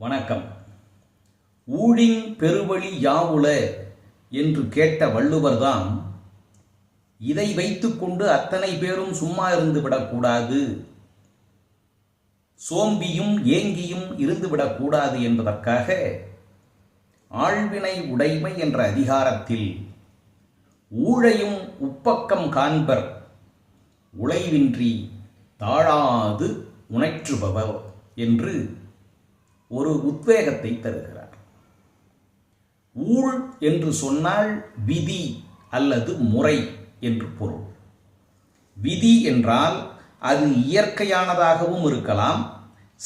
வணக்கம். ஊழின் பெருவழி யாவுல என்று கேட்ட வள்ளுவர்தாம் இதை வைத்துக்கொண்டு அத்தனை பேரும் சும்மா இருந்து விடக்கூடாது. சோம்பியும் ஏங்கியும் இருந்துவிடக்கூடாது என்பதற்காக ஆழ்வினை உடைமை என்ற அதிகாரத்தில் ஊழையும் உப்பக்கம் காண்பர் உழைவின்றி தாழாது உணற்றுபவர் என்று ஒரு உத்வேகத்தை தருகிறார். ஊழ் என்று சொன்னால் விதி அல்லது முறை என்று பொருள். விதி என்றால் அது இயற்கையானதாகவும் இருக்கலாம்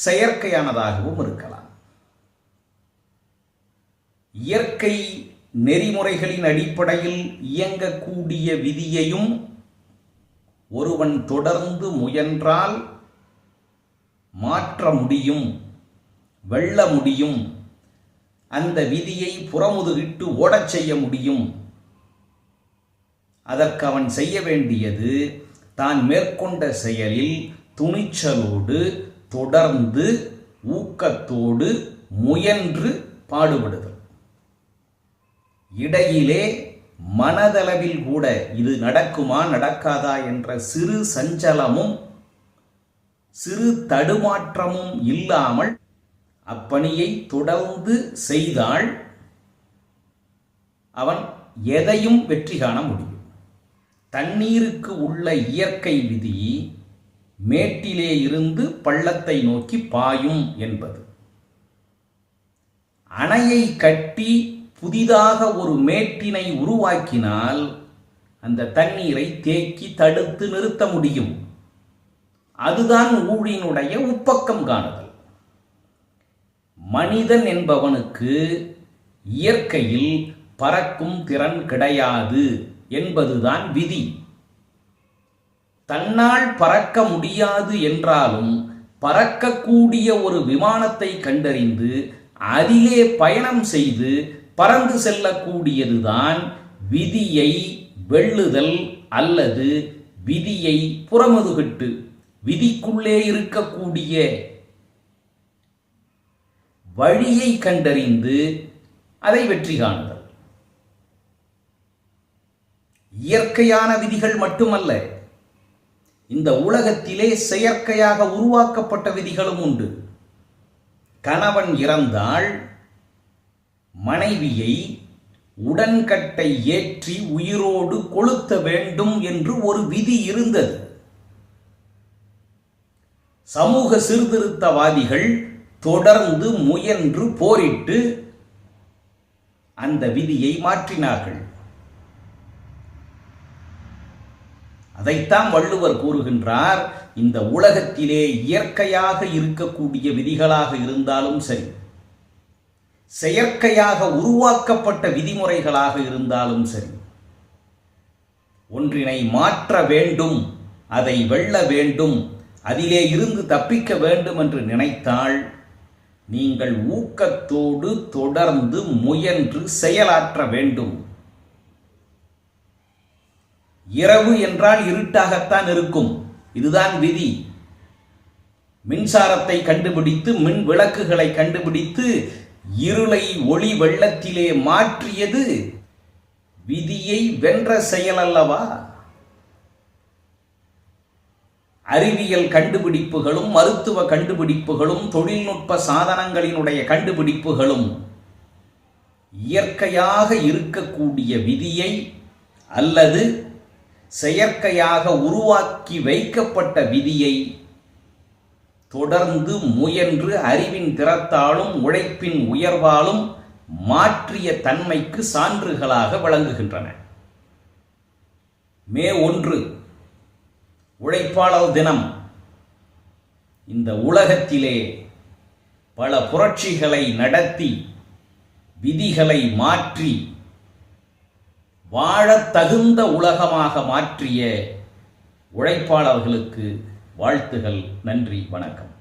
செயற்கையானதாகவும் இருக்கலாம். இயற்கை நெறிமுறைகளின் அடிப்படையில் இயங்கக்கூடிய விதியையும் ஒருவன் தொடர்ந்து முயன்றால் மாற்ற முடியும் வெல்ல முடியும். அந்த விதியை புறமுதுகிட்டு ஓடச் செய்ய முடியும். அதற்கு அவன் செய்ய வேண்டியது தான் மேற்கொண்ட செயலில் துணிச்சலோடு தொடர்ந்து ஊக்கத்தோடு முயன்று பாடுபடுதல். இடையிலே மனதளவில் கூட இது நடக்குமா நடக்காதா என்ற சிறு சஞ்சலமும் சிறு தடுமாற்றமும் இல்லாமல் அப்பணியை தொடர்ந்து செய்தால் அவன் எதையும் வெற்றி காண முடியும். தண்ணீருக்கு உள்ள இயற்கை விதி மேட்டிலே இருந்து பள்ளத்தை நோக்கி பாயும் என்பது. அணையை கட்டி புதிதாக ஒரு மேட்டினை உருவாக்கினால் அந்த தண்ணீரை தேக்கி தடுத்து நிறுத்த முடியும். அதுதான் ஊழினுடைய உப்பக்கம் காணுதல். மனிதன் என்பவனுக்கு இயற்கையில் பறக்கும் திறன் கிடையாது என்பதுதான் விதி. தன்னால் பறக்க முடியாது என்றாலும் பறக்கக்கூடிய ஒரு விமானத்தை கண்டறிந்து அதிலே பயணம் செய்து பறந்து செல்லக்கூடியதுதான் விதியை வெள்ளுதல் அல்லது விதியை புறமுதுகிட்டு விதிக்குள்ளே இருக்கக்கூடிய வழியை கண்டறிந்து அதை வெற்றி காணுதல். இயற்கையான விதிகள் மட்டுமல்ல இந்த உலகத்திலே செயற்கையாக உருவாக்கப்பட்ட விதிகளும் உண்டு. கணவன் இறந்தால் மனைவியை உடன்கட்டை ஏற்றி உயிரோடு கொளுத்த வேண்டும் என்று ஒரு விதி இருந்தது. சமூக சீர்திருத்தவாதிகள் தொடர்ந்து முயன்று போரிட்டு அந்த விதியை மாற்றினார்கள். அதைத்தான் வள்ளுவர் கூறுகின்றார் இந்த உலகத்திலே இயற்கையாக இருக்கக்கூடிய விதிகளாக இருந்தாலும் சரி செயற்கையாக உருவாக்கப்பட்ட விதிமுறைகளாக இருந்தாலும் சரி ஒன்றினை மாற்ற வேண்டும் அதை வெல்ல வேண்டும் அதிலே இருந்து தப்பிக்க வேண்டும் என்று நினைத்தால் நீங்கள் ஊக்கத்தோடு தொடர்ந்து முயன்று செயலாற்ற வேண்டும். இரவு என்றால் இருட்டாகத்தான் இருக்கும். இதுதான் விதி. மின்சாரத்தை கண்டுபிடித்து மின் விளக்குகளை கண்டுபிடித்து இருளை ஒளி வெள்ளத்திலே மாற்றியது. விதியை வென்ற செயல் அல்லவா அறிவியல் கண்டுபிடிப்புகளும் மருத்துவ கண்டுபிடிப்புகளும் தொழில்நுட்ப சாதனங்களினுடைய கண்டுபிடிப்புகளும் இயற்கையாக இருக்கக்கூடிய விதியை அல்லது செயற்கையாக உருவாக்கி வைக்கப்பட்ட விதியை தொடர்ந்து முயன்று அறிவின் திறத்தாலும் உழைப்பின் உயர்வாலும் மாற்றிய தன்மைக்கு சான்றுகளாக விளங்குகின்றன. மே ஒன்று உழைப்பாளர் தினம். இந்த உலகத்திலே பல புரட்சிகளை நடத்தி விதிகளை மாற்றி வாழ தகுந்த உலகமாக மாற்றிய உழைப்பாளர்களுக்கு வாழ்த்துகள் நன்றி வணக்கம்.